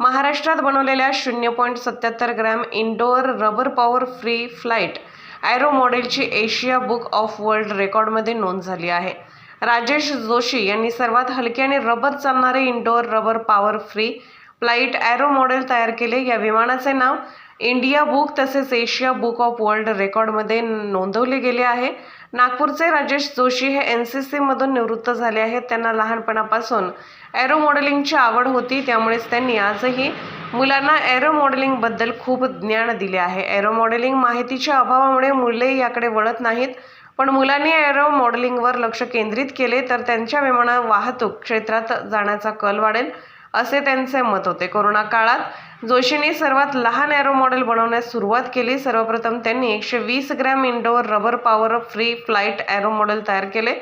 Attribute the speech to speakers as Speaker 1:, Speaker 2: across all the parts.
Speaker 1: महाराष्ट्रात बनवलेल्या शून्य पॉईंट सत्याहत्तर gram indoor rubber power free flight arrow मॉडेलची एशिया बुक ऑफ वर्ल्ड रेकॉर्डमध्ये नोंद झाली आहे. राजेश जोशी यांनी सर्वात हलके आणि रबर चालणारे indoor rubber power free flight arrow model तयार केले. या विमानाचे नाव इंडिया बुक तसेच एशिया बुक ऑफ वर्ल्ड रेकॉर्डमध्ये नोंदवले गेले आहे. नागपूरचे राजेश जोशी हे एन सी सीमधून निवृत्त झाले आहेत. त्यांना लहानपणापासून ॲरो मॉडेलिंगची आवड होती. त्यामुळेच त्यांनी आजही मुलांना ॲरो मॉडेलिंगबद्दल खूप ज्ञान दिले आहे. ॲरो मॉडेलिंग माहितीच्या अभावामुळे मुले याकडे वळत नाहीत. पण मुलांनी ॲरो मॉडेलिंगवर लक्ष केंद्रित केले तर त्यांच्या विमान वाहतूक क्षेत्रात जाण्याचा कल वाढेल. असे त्यांचे मत होते. कोरोना काळात जोशींनी सर्वात लहान ॲरो मॉडेल बनवण्यास सुरुवात केली. सर्वप्रथम त्यांनी एकशे वीस gram indoor rubber power free flight arrow model तयार केले.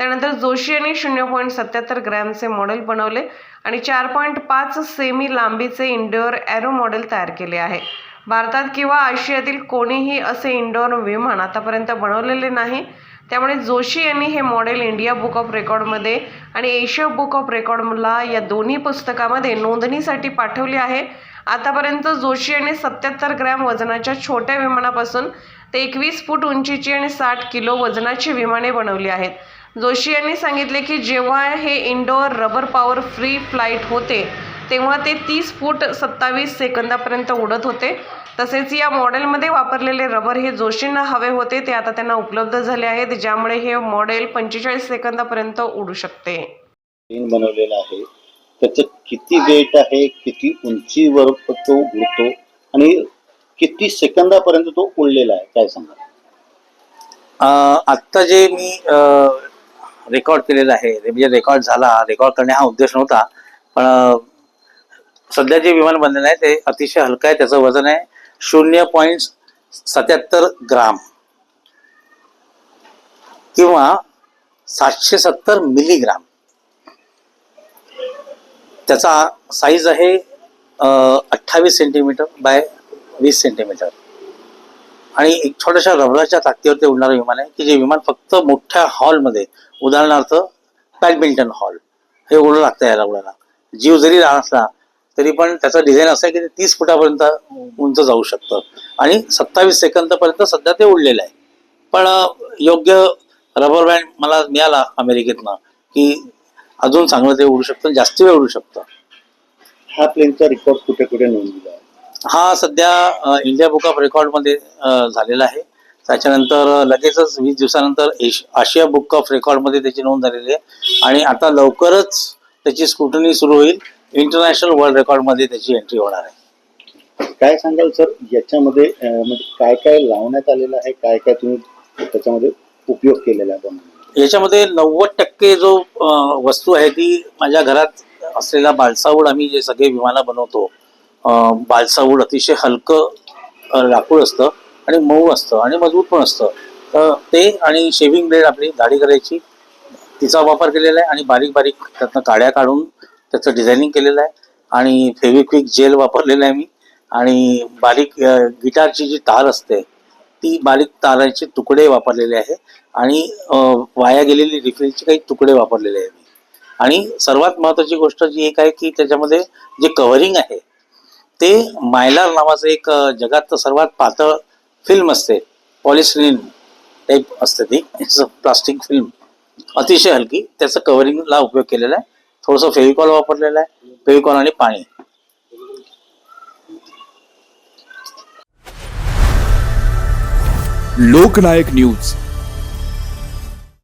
Speaker 1: त्यानंतर जोशी यांनी शून्य पॉईंट सत्याहत्तर ग्रॅमचे मॉडेल बनवले आणि चार पॉईंट पाच सेमी लांबीचे इंडोअर ॲरो मॉडेल तयार केले आहे. भारतात किंवा आशियातील कोणीही असे इंडोअर विमान आतापर्यंत बनवलेले नाही. त्यामुळे जोशी यांनी हे मॉडेल इंडिया बुक ऑफ रेकॉर्डमध्ये आणि एशिया बुक ऑफ रेकॉर्डला या दोन्ही पुस्तकामध्ये नोंदणीसाठी पाठवले आहे. आतापर्यंत जोशी यांनी सत्याहत्तर ग्रॅम वजनाच्या छोट्या विमानापासून ते एकवीस फूट उंचीची आणि साठ किलो वजनाची विमाने बनवली आहेत. जोशी यांनी सांगितले की जेव्हा हे indoor rubber power free flight होते तेव्हा ते तीस फूट सत्तावीस सेकंदापर्यंत उडत होते. तसेच या मॉडेलमध्ये वापरलेले रबर हे जोशींना हवे होते ते आता त्यांना उपलब्ध झाले आहेत ज्यामुळे हे मॉडेल पंचेचाळीस सेकंदापर्यंत उडू शकते.
Speaker 2: बनवलेला आहे. त्याचं किती वेट आहे किती उंचीवर तो उडतो आणि किती सेकंदापर्यंत तो उडलेला आहे काय सांगा?
Speaker 3: अं, आत्ता जे मी रेकॉर्ड केलेलं आहे ते म्हणजे रेकॉर्ड झाला रेकॉर्ड करणे हा उद्देश नव्हता पण सध्या जे विमान बनलेलं आहे ते अतिशय हलकं आहे त्याचं वजन आहे. शून्य पॉईंट सत्याहत्तर ग्राम किंवा सातशे सत्तर मिलीग्राम. त्याचा साईज आहे अठ्ठावीस सेंटीमीटर बाय वीस सेंटीमीटर आणि एक छोट्याशा रबराच्या ताकदीवरती उडणारं विमान आहे की जे विमान फक्त मोठ्या हॉलमध्ये उदाहरणार्थ बॅडमिंटन हॉल हे उडू लागतं याला उडायला. जीव जरी राहत असला तरी पण त्याचं डिझाईन असं आहे की ते तीस फुटापर्यंत उंच जाऊ शकतं. आणि सत्तावीस सेकंदापर्यंत सध्या ते उडलेलं आहे. पण योग्य रबर बँड मला मिळाला अमेरिकेतनं की अजून चांगलं ते उडू शकतं जास्ती वेळ उडू शकतं.
Speaker 2: हा प्लेनचा रेकॉर्ड कुठे कुठे नोंदवला आहे?
Speaker 3: हा सध्या इंडिया बुक ऑफ रेकॉर्डमध्ये झालेला आहे. त्याच्यानंतर लगेचच वीस दिवसानंतर एश आशिया बुक ऑफ रेकॉर्डमध्ये त्याची नोंद झालेली आहे. आणि आता लवकरच त्याची स्क्रुटनी सुरू होईल. इंटरनॅशनल वर्ल्ड रेकॉर्डमध्ये त्याची एंट्री होणार आहे.
Speaker 2: काय सांगाल सर? याच्यामध्ये अं, म्हणजे काय काय लावण्यात आलेलं आहे? काय काय तुम्ही त्याच्यामध्ये उपयोग केलेला आहे?
Speaker 3: याच्यामध्ये नव्वद टक्के जो अ, वस्तू आहे ती माझ्या घरात असलेला बालसावूड आम्ही जे सगळे विमानं बनवतो अ, बालसावूड अतिशय हलकं अ, लाकूड असतं आणि मऊ असतं आणि मजबूत पण असतं. तर ते आणि शेव्हिंग ब्लेड आपली दाढी करायची तिचा वापर केलेला आहे आणि बारीक बारीक त्यातनं काड्या काढून त्याचं डिझायनिंग केलेलं आहे. आणि फेविक्विक जेल वापरलेलं आहे मी. आणि बारीक गिटारची जी तार असते ती बारीक ताराचे तुकडे वापरलेले आहे. आणि वाया गेलेली रिफिलचे काही तुकडे वापरलेले आहे मी. आणि सर्वात महत्वाची गोष्ट जी एक आहे की त्याच्यामध्ये जे कव्हरिंग आहे ते मायलार नावाचं एक जगात सर्वात पातळ फिल्म असते. पॉलिस्टिन टाईप असते ती. प्लास्टिक फिल्म अतिशय हलकी. त्याचं कव्हरिंगला उपयोग केलेला आहे. थोडस फेविकॉल वापरलेलं आहे. फेविकॉल आणि पाणी.
Speaker 4: लोकनायक न्यूज.